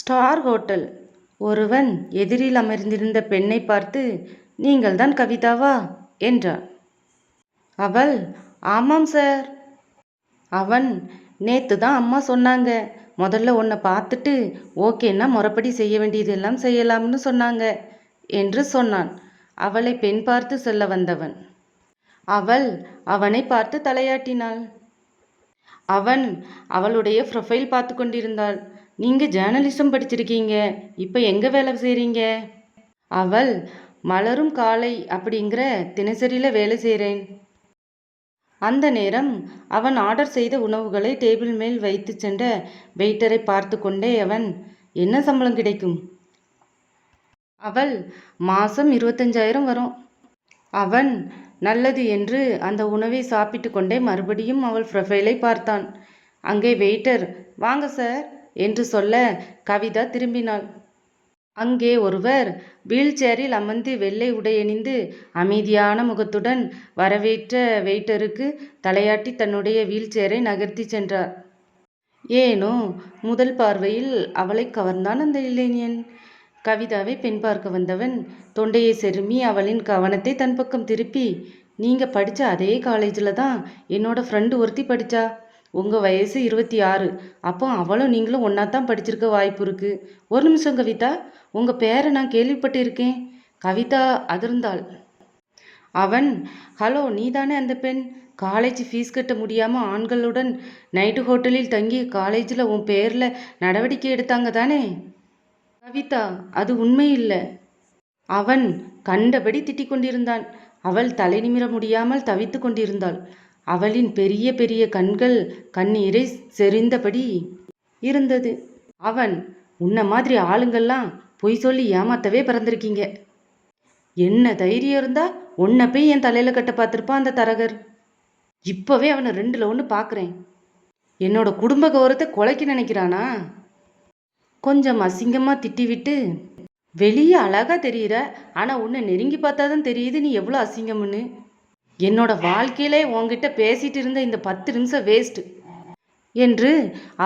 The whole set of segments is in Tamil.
Star hotel. ஒருவன் எதிரில் அமர்ந்திருந்த பெண்ணை பார்த்து நீங்கள்தான் கவிதாவா? என்றான். அவள் ஆமாம் சார். அவன் நேத்து தான் அம்மா சொன்னாங்க. முதல்ல உன்னை பார்த்துட்டு ஓகேன்னா முறப்படி செய்ய வேண்டியதெல்லாம் செய்யலாம்னு சொன்னாங்க என்று சொன்னான். அவளை பெண் பார்த்து சொல்ல வந்தவன். அவள் அவனை பார்த்து தலையாட்டினாள். அவன் அவளுடைய ப்ரொஃபைல் பார்த்து கொண்டிருந்தாள். நீங்கள் ஜேர்னலிசம் படிச்சிருக்கீங்க. இப்போ எங்கே வேலை செய்கிறீங்க அவள் மலரும் காலை அப்படிங்கிற தினசரியில் வேலை செய்கிறேன் அந்த நேரம் அவன் ஆர்டர் செய்த உணவுகளை டேபிள் மேல் வைத்து சென்ற வெயிட்டரை பார்த்து கொண்டே அவன் என்ன சம்பளம் கிடைக்கும்? அவள் மாதம் இருபத்தஞ்சாயிரம் வரும். அவன் நல்லது என்று அந்த உணவை சாப்பிட்டு கொண்டே மறுபடியும் அவள் ப்ரொஃபைலை பார்த்தான். அங்கே வெயிட்டர் வாங்க சார் என்று சொல்ல கவிதா திரும்பினாள். அங்கே ஒருவர் வீல்சேரில் அமர்ந்து வெள்ளை உடையணிந்து அமைதியான முகத்துடன் வரவேற்ற வெயிட்டருக்கு தலையாட்டி தன்னுடைய வீல்சேரை நகர்த்தி சென்றார். ஏனோ முதல் பார்வையில் அவளை கவர்ந்தான் அந்த இளைஞன். கவிதாவை பெண் பார்க்க வந்தவன் தொண்டையை செருமி அவளின் கவனத்தை தன் பக்கம் திருப்பி நீங்கள் படித்த அதே காலேஜில் தான் என்னோட ஃப்ரெண்டு ஒருத்தி படித்தா உங்கள் வயசு இருபத்தி ஆறு. அப்போ அவளும் நீங்களும் ஒன்றா தான் படிச்சிருக்க வாய்ப்பு இருக்குது ஒரு நிமிஷம் கவிதா உங்கள் பேரை நான் கேள்விப்பட்டிருக்கேன். கவிதா அதிர்ந்தாள். அவன் ஹலோ நீதானே அந்த பெண்? காலேஜ் ஃபீஸ் கட்ட முடியாமல் ஆண்களுடன் நைட்டு ஹோட்டலில் தங்கி காலேஜில் உன் பேரில் நடவடிக்கை எடுத்தாங்க தானே? கவிதா அது உண்மை இல்லை அவன் கண்டபடி திட்டிக் கொண்டிருந்தான் அவள் தலை நிமிர முடியாமல் தவித்து கொண்டிருந்தாள் அவளின் பெரிய பெரிய கண்கள் கண்ணீரை செறிந்தபடி இருந்தது. அவன் உன்ன மாதிரி ஆளுங்கள்லாம் பொய் சொல்லி ஏமாத்தவே பிறந்திருக்கீங்க. என்ன தைரியம் இருந்தா உன்னை போய் என் தலையில கட்ட பார்த்துருப்பான் அந்த தரகர். இப்பவே அவனை ரெண்டுல ஒன்று பார்க்குறேன் என்னோட குடும்ப கௌரவத்தை கொலைக்க நினைக்கிறானா? கொஞ்சம் அசிங்கமாக திட்டிவிட்டு வெளியே அழகாக தெரியுற ஆனால் உன்னை நெருங்கி பார்த்தாதான் தெரியுது நீ எவ்வளோ அசிங்கம்னு. என்னோட வாழ்க்கையிலே உன்கிட்ட பேசிட்டு இருந்த இந்த பத்து நிமிஷம் வேஸ்ட் என்று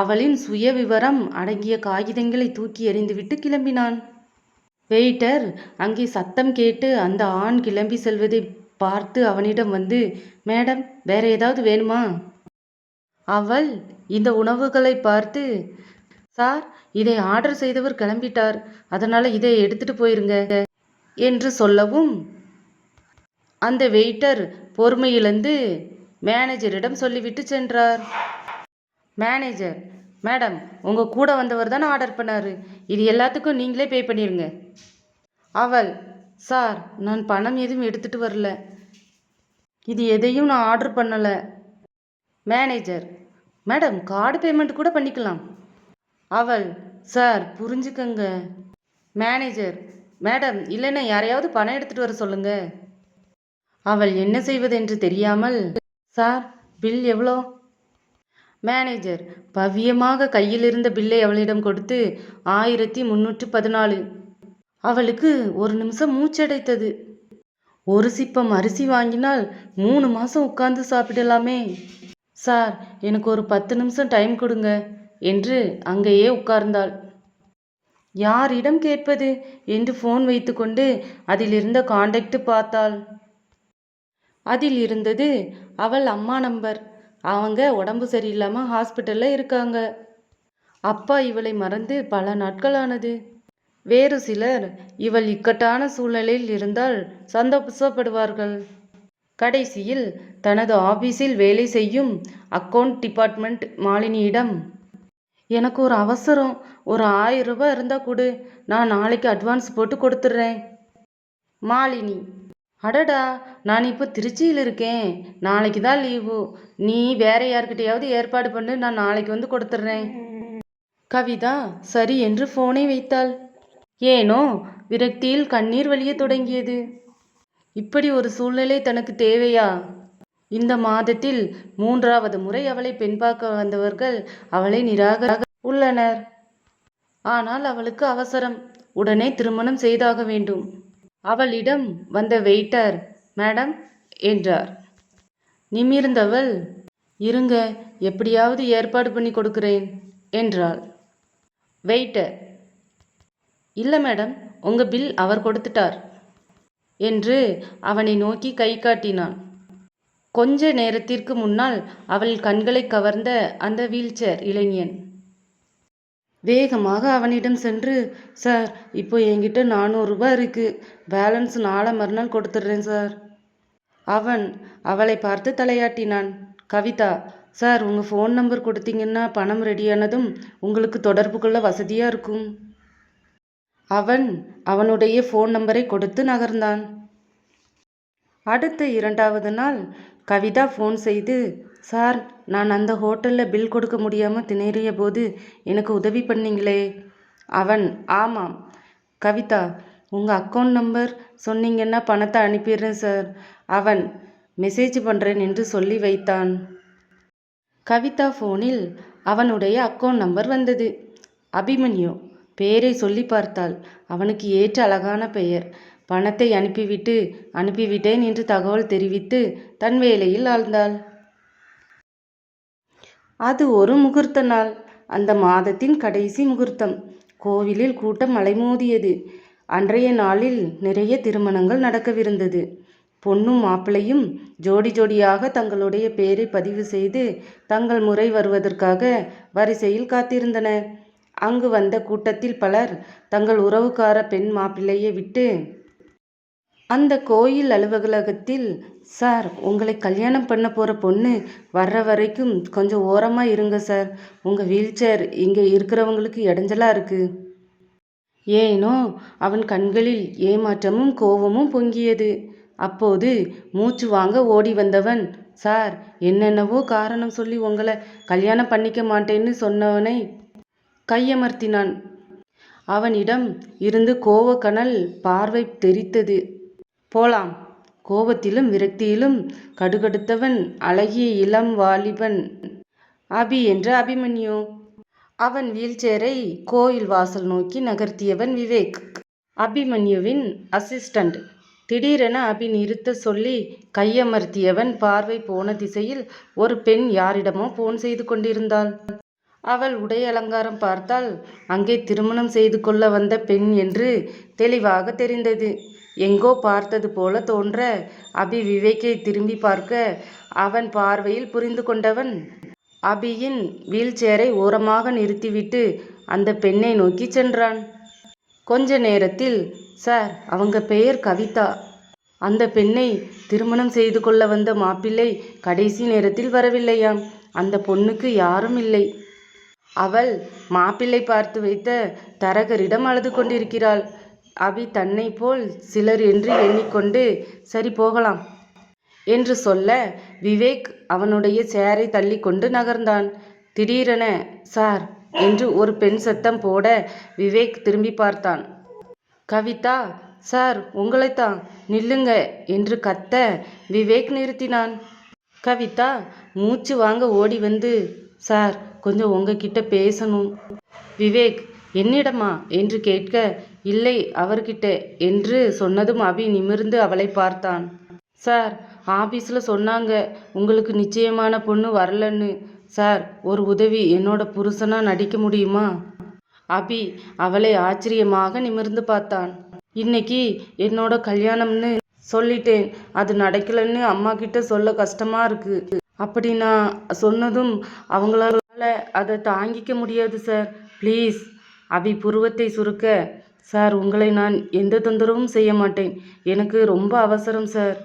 அவளின் சுயவிவரம் அடங்கிய காகிதங்களை தூக்கி எறிந்துவிட்டு கிளம்பினான். வெயிட்டர் அங்கே சத்தம் கேட்டு அந்த ஆண் கிளம்பி செல்வதை பார்த்து அவனிடம் வந்து மேடம் வேற ஏதாவது வேணுமா? அவள் இந்த உணவுகளை பார்த்து சார் இதை ஆர்டர் செய்தவர் கிளம்பிட்டார். அதனால இதை எடுத்துட்டு போயிருங்க என்று சொல்லவும் அந்த வெயிட்டர் பொறுமையிலிருந்து மேனேஜரிடம் சொல்லிவிட்டு சென்றார். மேனேஜர் மேடம் உங்கள் கூட வந்தவர் தானே ஆர்டர் பண்ணார். இது எல்லாத்துக்கும் நீங்களே பே பண்ணிடுங்க அவள் சார் நான் பணம் எதுவும் எடுத்துகிட்டு வரல. இது எதையும் நான் ஆர்டர் பண்ணலை. மேனேஜர் மேடம் கார்டு பேமெண்ட் கூட பண்ணிக்கலாம். அவள் சார் புரிஞ்சுக்கங்க. மேனேஜர் மேடம் இல்லைன்னா யாரையாவது பணம் எடுத்துகிட்டு வர சொல்லுங்கள் அவள் என்ன செய்வதென்று தெரியாமல் சார் பில் எவ்வளோ? மேனேஜர் பவ்யமாக கையில் இருந்த பில்லை அவளிடம் கொடுத்து ஆயிரத்தி முன்னூற்றி பதினாலு. அவளுக்கு ஒரு நிமிஷம் மூச்சடைத்தது. ஒரு சிப்பம் அரிசி வாங்கினால் மூணு மாசம் உட்கார்ந்து சாப்பிடலாமே. சார் எனக்கு ஒரு பத்து நிமிஷம் டைம் கொடுங்க என்று அங்கேயே உட்கார்ந்தாள். யாரிடம் கேட்பது? என்று ஃபோன் வைத்துக்கொண்டு அதிலிருந்த காண்டாக்ட் பார்த்தாள். அதில் இருந்தது அவள் அம்மா நம்பர். அவங்க உடம்பு சரியில்லாமல் ஹாஸ்பிட்டலில் இருக்காங்க. அப்பா இவளை மறந்து பல நாட்களானது. வேறு சிலர் இவள் இக்கட்டான சூழ்நிலையில் இருந்தால் சந்தோஷப்படுவார்கள். கடைசியில் தனது ஆபீஸில் வேலை செய்யும் அக்கவுண்ட் டிபார்ட்மெண்ட் மாலினியிடம் எனக்கு ஒரு அவசரம். ஒரு ஆயிரம் ரூபாய் இருந்தா கொடு. நான் நாளைக்கு அட்வான்ஸ் போட்டு கொடுத்துட்றேன். மாலினி அடடா நான் இப்போ திருச்சியில் இருக்கேன். நாளைக்கு தான் லீவு. நீ வேற யார்கிட்டயாவது ஏற்பாடு பண்ணு நான் நாளைக்கு வந்து கொடுத்துட்றேன் கவிதா சரி என்று ஃபோனை வைத்தாள். ஏனோ விரக்தியில் கண்ணீர் வழிய தொடங்கியது. இப்படி ஒரு சூழ்நிலை தனக்கு தேவையா? இந்த மாதத்தில் மூன்றாவது முறை அவளை பெண் பார்க்க வந்தவர்கள் அவளை நிராகராக உள்ளனர். ஆனால் அவளுக்கு அவசரம். உடனே திருமணம் செய்தாக வேண்டும். அவளிடம் வந்த வெயிட்டர் மேடம் என்றார். நிமிர்ந்தவள் இருங்க எப்படியாவது ஏற்பாடு பண்ணி கொடுக்கிறேன் என்றாள். வெயிட்டர் இல்லை மேடம் உங்கள் பில் அவர் கொடுத்துட்டார் என்று அவனை நோக்கி கை காட்டினான். கொஞ்ச நேரத்திற்கு முன்னால் அவள் கண்களை கவர்ந்த அந்த வீல்சேர் இளைஞன் வேகமாக அவனிடம் சென்று சார் இப்போ என்கிட்ட நானூறுரூபா இருக்குது பேலன்ஸ் நாளை மறுநாள் கொடுத்துட்றேன் சார். அவன் அவளை பார்த்து தலையாட்டினான். கவிதா சார் உங்கள் ஃபோன் நம்பர் கொடுத்தீங்கன்னா பணம் ரெடியானதும் உங்களுக்கு தொடர்பு கொள்ள வசதியாக இருக்கும். அவன் அவனுடைய ஃபோன் நம்பரை கொடுத்து நகர்ந்தான். அடுத்த இரண்டாவது நாள் கவிதா ஃபோன் செய்து சார் நான் அந்த ஹோட்டலில் பில் கொடுக்க முடியாமல் திணறிய போது எனக்கு உதவி பண்ணீங்களே. அவன் ஆமாம். கவிதா உங்கள் அக்கௌண்ட் நம்பர் சொன்னீங்கன்னா பணத்தை அனுப்பிடுறேன் சார். அவன் மெசேஜ் பண்ணுறேன் என்று சொல்லி வைத்தான். கவிதா ஃபோனில் அவனுடைய அக்கௌண்ட் நம்பர் வந்தது. அபிமன்யு பெயரை சொல்லி பார்த்தாள். அவனுக்கு ஏற்ற அழகான பெயர். பணத்தை அனுப்பிவிட்டு அனுப்பிவிட்டேன் என்று தகவல் தெரிவித்து தன் வேலையில் ஆழ்ந்தாள். அது ஒரு முகூர்த்த நாள். அந்த மாதத்தின் கடைசி முகூர்த்தம். கோவிலில் கூட்டம் அலைமோதியது அன்றைய நாளில் நிறைய திருமணங்கள் நடக்கவிருந்தது. பொண்ணும் மாப்பிள்ளையும் ஜோடி ஜோடியாக தங்களுடைய பெயரை பதிவு செய்து தங்கள் முறை வருவதற்காக வரிசையில் காத்திருந்தனர். அங்கு வந்த கூட்டத்தில் பலர் தங்கள் உறவுக்கார பெண் மாப்பிள்ளையை விட்டு அந்த கோயில் அலுவலகத்தில் சார் உங்களை கல்யாணம் பண்ண போகிற பொண்ணு வர்ற வரைக்கும் கொஞ்சம் ஓரமாக இருங்க சார். உங்கள் வீல் சேர் இங்கே இருக்கிறவங்களுக்கு இடைஞ்சலாக இருக்குது ஏனோ அவன் கண்களில் ஏமாற்றமும் கோபமும் பொங்கியது. அப்போது மூச்சு வாங்க ஓடி வந்தவன் சார் என்னென்னவோ காரணம் சொல்லி உங்களை கல்யாணம் பண்ணிக்க மாட்டேன்னு சொன்னவனை கையமர்த்தினான். அவனிடம் இருந்து கோவக்கனல் பார்வை தெரித்தது. போலாம். கோபத்திலும் விரக்தியிலும் கடுகடுத்தவன் அழகிய இளம் வாலிபன். அபி என்ற அபிமன்யு. அவன் வீல்சேரை கோயில் வாசல் நோக்கி நகர்த்தியவன் விவேக். அபிமன்யுவின் அசிஸ்டண்ட். திடீரென அபி நிறுத்த சொல்லி கையமர்த்தியவன் பார்வை போன திசையில் ஒரு பெண் யாரிடமோ போன் செய்து கொண்டிருந்தாள். அவள் உடை அலங்காரம் பார்த்தால் அங்கே திருமணம் செய்து கொள்ள வந்த பெண் என்று தெளிவாக தெரிந்தது. எங்கோ பார்த்தது போல தோன்ற அபி விவேக்கை திரும்பி பார்க்க அவன் பார்வையில் புரிந்து கொண்டவன். அபியின் வீல்சேரை ஓரமாக நிறுத்திவிட்டு அந்த பெண்ணை நோக்கி சென்றான். கொஞ்ச நேரத்தில் சார் அவங்க பெயர் கவிதா. அந்த பெண்ணை திருமணம் செய்து கொள்ள வந்த மாப்பிள்ளை கடைசி நேரத்தில் வரவில்லையாம். அந்த பொண்ணுக்கு யாரும் இல்லை. அவள் மாப்பிள்ளை பார்த்து வைத்த தரகரிடம் அழுது கொண்டிருக்கிறாள். அபி தன்னை போல் சிலர் என்று எண்ணிக்கொண்டு சரி போகலாம் என்று சொல்ல விவேக் அவனுடைய சேரை தள்ளி கொண்டு நகர்ந்தான். திடீரென சார் என்று ஒரு பெண் சத்தம் போட விவேக் திரும்பி பார்த்தான். கவிதா சார் உங்களைத்தான் நில்லுங்க என்று கத்த விவேக் நிறுத்தினான். கவிதா மூச்சு வாங்க ஓடி வந்து சார் கொஞ்சம் உங்ககிட்ட பேசணும். விவேக் என்னிடமா? என்று கேட்க இல்லை அவர்கிட்ட என்று சொன்னதும் அபி நிமிர்ந்து அவளை பார்த்தான். சார் ஆபீஸில் சொன்னாங்க உங்களுக்கு நிச்சயமான பொண்ணு வரலன்னு. சார் ஒரு உதவி என்னோட புருஷனா நடிக்க முடியுமா? அபி அவளை ஆச்சரியமாக நிமிர்ந்து பார்த்தான். இன்னைக்கு என்னோட கல்யாணம்னு சொல்லிட்டேன். அது நடக்கலைன்னு அம்மா கிட்ட சொல்ல கஷ்டமா இருக்கு. அப்படி நான் சொன்னதும் அவங்களால அதை தாங்கிக்க முடியாது சார். ப்ளீஸ். அபி புருவத்தை சுருக்க சார் உங்களை நான் எந்த தொந்தரவும் செய்ய மாட்டேன். எனக்கு ரொம்ப அவசரம் சார்.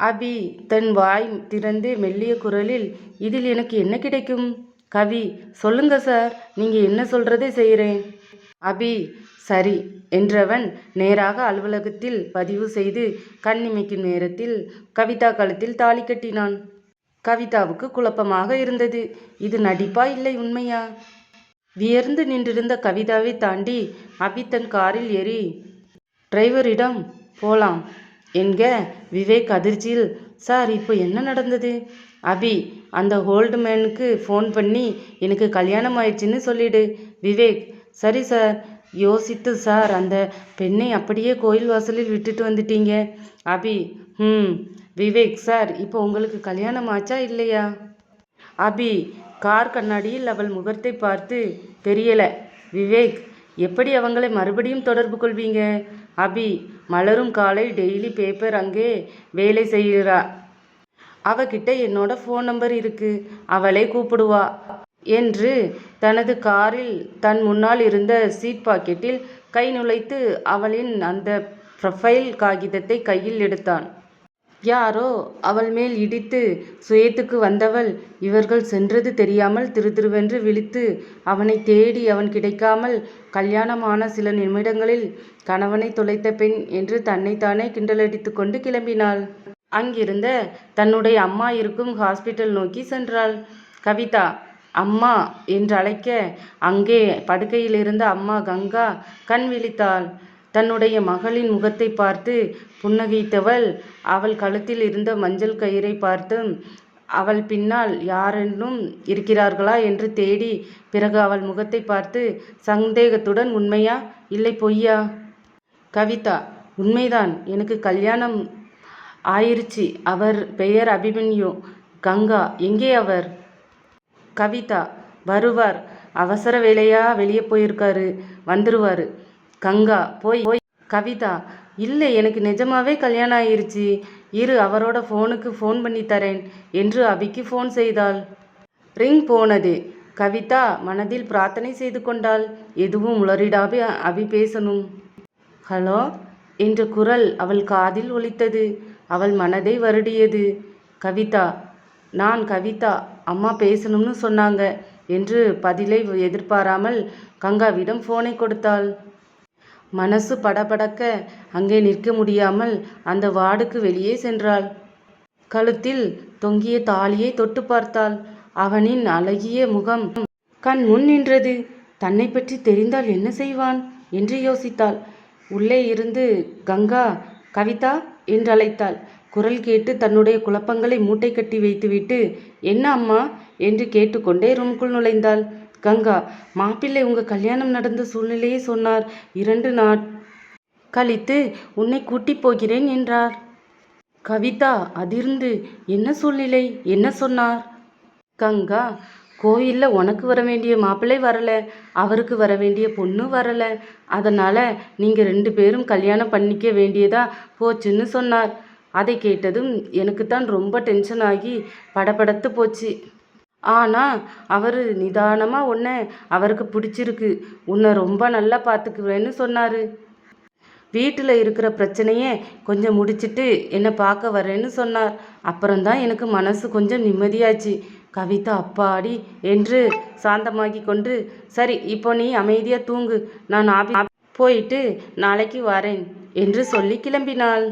அபி தன் வாய் திறந்து மெல்லிய குரலில் இதில் எனக்கு என்ன கிடைக்கும்? கவி சொல்லுங்க சார். நீங்கள் என்ன சொல்றதை செய்கிறேன் அபி சரி என்றவன் நேராக அலுவலகத்தில் பதிவு செய்து கண்ணிமைக்கும் நேரத்தில் கவிதா கழுத்தில் தாலி கட்டினான். கவிதாவுக்கு குழப்பமாக இருந்தது. இது நடிப்பா இல்லை உண்மையா? வியர்ந்து நின்றிருந்த கவிதாவை தாண்டி அபி தன் காரில் ஏறி டிரைவரிடம் போலாம் என்க விவேக் அதிர்ச்சியில் சார் இப்போ என்ன நடந்தது? அபி அந்த ஹோல்டு மேனுக்கு ஃபோன் பண்ணி எனக்கு கல்யாணம் ஆயிடுச்சுன்னு சொல்லிடு. விவேக் சரி சார் யோசித்து சார் அந்த பெண்ணை அப்படியே கோயில் வாசலில் விட்டுட்டு வந்துட்டீங்க. அபி ம் விவேக் சார் இப்போ உங்களுக்கு கல்யாணம் ஆச்சா இல்லையா? அபி கார் கண்ணாடியில் அவள் முகத்தை பார்த்து தெரியலை. விவேக் எப்படி அவங்களை மறுபடியும் தொடர்பு கொள்வீங்க? அபி மலரும் காலை டெய்லி பேப்பர் அங்கே வேலை செய்கிறா. அவகிட்ட என்னோட ஃபோன் நம்பர் இருக்கு. அவளை கூப்பிடுவா என்று தனது காரில் தன் முன்னால் இருந்த சீட் பாக்கெட்டில் கை நுழைத்து அவளின் அந்த ப்ரொஃபைல் காகிதத்தை கையில் எடுத்தான். யாரோ அவள் மேல் இடித்து சுயத்துக்கு வந்தவள். இவர்கள் சென்றது தெரியாமல் திருதிருவென்று விழித்து அவனை தேடி அவன் கிடைக்காமல் கல்யாணமான சில நிமிடங்களில் கணவனை தொலைத்த பெண் என்று தன்னைத்தானே கிண்டலடித்து கொண்டு கிளம்பினாள். அங்கிருந்த தன்னுடைய அம்மா இருக்கும் ஹாஸ்பிட்டல் நோக்கி சென்றாள். கவிதா அம்மா என்று அழைக்க அங்கே படுக்கையிலிருந்த அம்மா கங்கா கண் விழித்தாள். தன்னுடைய மகளின் முகத்தை பார்த்து புன்னகைத்தவள். அவள் கழுத்தில் இருந்த மஞ்சள் கயிறை பார்த்து அவள் பின்னால் யாரென்னும் இருக்கிறார்களா? என்று தேடி பிறகு அவள் முகத்தை பார்த்து சந்தேகத்துடன் உண்மையா? இல்லை பொய்யா? கவிதா உண்மைதான். எனக்கு கல்யாணம் ஆயிருச்சு. அவர் பெயர் அபிமன்யு. கங்கா எங்கே அவர்? கவிதா வருவார். அவசர வேலையா வெளியே போயிருக்காரு. வந்துருவாரு. கங்கா போய் போய் கவிதா இல்லை எனக்கு நிஜமாவே கல்யாணம் ஆயிருச்சு. இரு அவரோட ஃபோனுக்கு ஃபோன் பண்ணி தரேன் என்று அபிக்கு ஃபோன் செய்தாள். ரிங் போனது. கவிதா மனதில் பிரார்த்தனை செய்து கொண்டாள். எதுவும் உளறிடாபி அபி பேசணும். ஹலோ என்ற குரல் அவள் காதில் ஒலித்தது. அவள் மனதை வருடியது. கவிதா நான் கவிதா அம்மா பேசணும்னு சொன்னாங்க என்று பதிலை எதிர்பாராமல் கங்காவிடம் ஃபோனை கொடுத்தாள். மனசு படபடக்க அங்கே நிற்க முடியாமல் அந்த வார்டுக்கு வெளியே சென்றாள். கழுத்தில் தொங்கிய தாலியை தொட்டு பார்த்தாள். அவனின் அழகிய முகம் கண் முன் நின்றது. தன்னை பற்றி தெரிந்தால் என்ன செய்வான்? என்று யோசித்தாள். உள்ளே இருந்து கங்கா கவிதா என்று அழைத்தாள் குரல் கேட்டு தன்னுடைய குழப்பங்களை மூட்டை கட்டி வைத்துவிட்டு என்ன அம்மா? என்று கேட்டுக்கொண்டே ரூமுக்குள் நுழைந்தாள். கங்கா மாப்பிள்ளை உங்க கல்யாணம் நடந்த சூழ்நிலையை சொன்னார். இரண்டு நாட் கழித்து உன்னை கூட்டி போகிறேன் என்றார். கவிதா அதிர்ந்து என்ன சூழ்நிலை? என்ன சொன்னார்? கங்கா கோயிலில் உனக்கு வர வேண்டிய மாப்பிள்ளை வரலை. அவருக்கு வர வேண்டிய பொண்ணு வரலை. அதனால் நீங்கள் ரெண்டு பேரும் கல்யாணம் பண்ணிக்க வேண்டியதா போச்சுன்னு சொன்னார். அதை கேட்டதும் எனக்குத்தான் ரொம்ப டென்ஷன் ஆகி படபடத்து போச்சு. ஆனால் அவர் நிதானமாக உன்னை அவருக்கு பிடிச்சிருக்கு. உன்னை ரொம்ப நல்லா பார்த்துக்குவேன்னு சொன்னார். வீட்டில் இருக்கிற பிரச்சனையை கொஞ்சம் முடிச்சிட்டு என்னை பார்க்க வரேன்னு சொன்னார். அப்புறம்தான் எனக்கு மனசு கொஞ்சம் நிம்மதியாச்சு. கவிதா அப்பாடி என்று சாந்தமாகி கொண்டு சரி இப்போ நீ அமைதியாக தூங்கு. நான் ஆபி போயிட்டு நாளைக்கு வரேன் என்று சொல்லி கிளம்பினாள்.